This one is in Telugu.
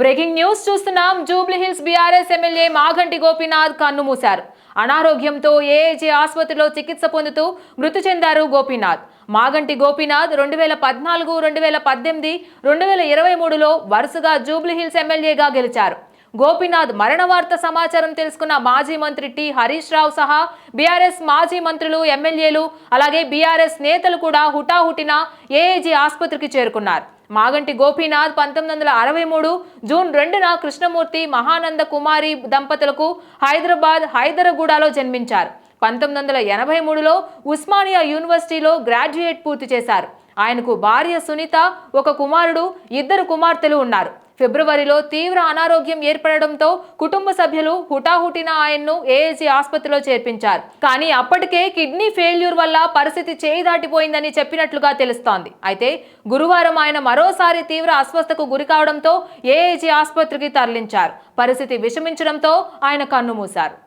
బ్రేకింగ్ న్యూస్ చూస్తున్నాం. జూబ్లీహిల్స్ బీఆర్ఎస్ ఎమ్మెల్యే మాగంటి గోపీనాథ్ కన్నుమూశారు అనారోగ్యంతో ఏఏజీ ఆసుపత్రిలో చికిత్స పొందుతూ మృతి చెందారు గోపీనాథ్. మాగంటి గోపీనాథ్ రెండు వేల పద్నాలుగు రెండు వేల పద్దెనిమిది రెండు వేల ఇరవై మూడులో వరుసగా జూబ్లీహిల్స్ ఎమ్మెల్యేగా గెలిచారు. గోపీనాథ్ మరణ వార్త సమాచారం తెలుసుకున్న మాజీ మంత్రి టి. హరీష్ రావు సహా బీఆర్ఎస్ మాజీ మంత్రులు ఎమ్మెల్యేలు అలాగే బీఆర్ఎస్ నేతలు కూడా హుటాహుటిన ఏఏజీ ఆసుపత్రికి చేరుకున్నారు. మాగంటి గోపీనాథ్ పంతొమ్మిది వందల అరవై మూడు జూన్ రెండున కృష్ణమూర్తి మహానంద కుమారి దంపతులకు హైదరాబాద్ హైదరగూడలో జన్మించారు. పంతొమ్మిది వందల ఎనభై మూడులో ఉస్మానియా యూనివర్సిటీలో గ్రాడ్యుయేట్ పూర్తి చేశారు. ఆయనకు భార్య సునీత ఒక కుమారుడు ఇద్దరు కుమార్తెలు ఉన్నారు. ఫిబ్రవరిలో తీవ్ర అనారోగ్యం ఏర్పడడంతో కుటుంబ సభ్యులు హుటాహుటిన ఆయన్ను ఏఏజీ ఆసుపత్రిలో చేర్పించారు. కానీ అప్పటికే కిడ్నీ ఫెయిల్యూర్ వల్ల పరిస్థితి చేయి దాటిపోయిందని చెప్పినట్లుగా తెలుస్తోంది. అయితే గురువారం ఆయన మరోసారి తీవ్ర అస్వస్థకు గురి కావడంతో ఏఏజీ ఆసుపత్రికి తరలించారు. పరిస్థితి విషమించడంతో ఆయన కన్నుమూశారు